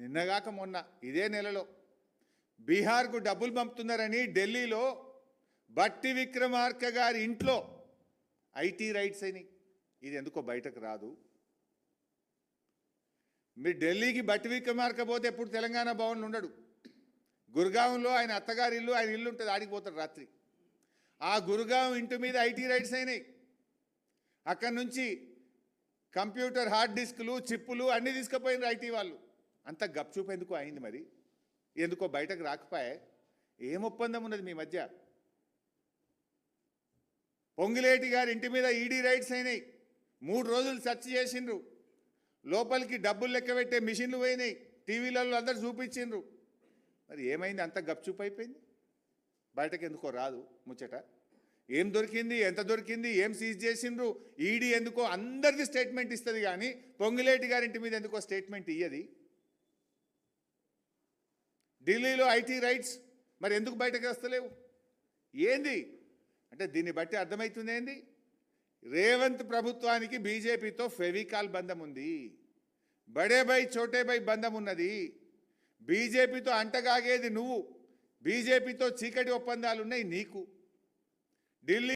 నిన్నగాక మొన్న ఇదే నెలలో బీహార్కు డబ్బులు పంపుతున్నారని ఢిల్లీలో బట్టి విక్రమార్క గారి ఇంట్లో ఐటీ రైట్స్ అయినాయి. ఇది ఎందుకో బయటకు రాదు. మీరు ఢిల్లీకి బట్టి విక్రమార్క పోతే ఎప్పుడు తెలంగాణ భవన్లు ఉండడు. గురుగావంలో ఆయన అత్తగారి ఇల్లు ఆయన ఇల్లు ఉంటుంది ఆడికి పోతాడు రాత్రి. ఆ గురుగాం ఇంటి మీద ఐటీ రైట్స్ అయినాయి. అక్కడి నుంచి కంప్యూటర్ హార్డ్ డిస్క్లు చిప్పులు అన్నీ తీసుకుపోయినారు ఐటీ వాళ్ళు. అంత గప్చూపు ఎందుకు అయింది మరి? ఎందుకో బయటకు రాకపోయే? ఏం ఒప్పందం ఉన్నది మీ మధ్య? పొంగిలేటి గారి ఇంటి మీద ఈడీ రైడ్స్ అయినాయి. మూడు రోజులు సెర్చ్ చేసిండ్రు. లోపలికి డబ్బులు లెక్క పెట్టే మిషన్లు పోయినాయి. టీవీలలో అందరు చూపించిండ్రు. మరి ఏమైంది? అంత గప్చూప్ అయిపోయింది? బయటకు ఎందుకో రాదు ముచ్చట. ఏం దొరికింది? ఎంత దొరికింది? ఏం సీజ్ చేసిండ్రు? ఈడీ ఎందుకో అందరిది స్టేట్మెంట్ ఇస్తుంది కానీ పొంగిలేటి గారింటి మీద ఎందుకో స్టేట్మెంట్ ఇయ్యది? ఢిల్లీలో ఐటీ రైట్స్ మరి ఎందుకు బయటకు వస్తలేవు? ఏంది? అంటే దీన్ని బట్టి అర్థమవుతుంది ఏంది? రేవంత్ ప్రభుత్వానికి బీజేపీతో ఫెవికాల్ బంధం ఉంది. బడేబై చోటేబై బంధం ఉన్నది. బీజేపీతో అంటగాగేది నువ్వు. బీజేపీతో చీకటి ఒప్పందాలు ఉన్నాయి నీకు. ఢిల్లీ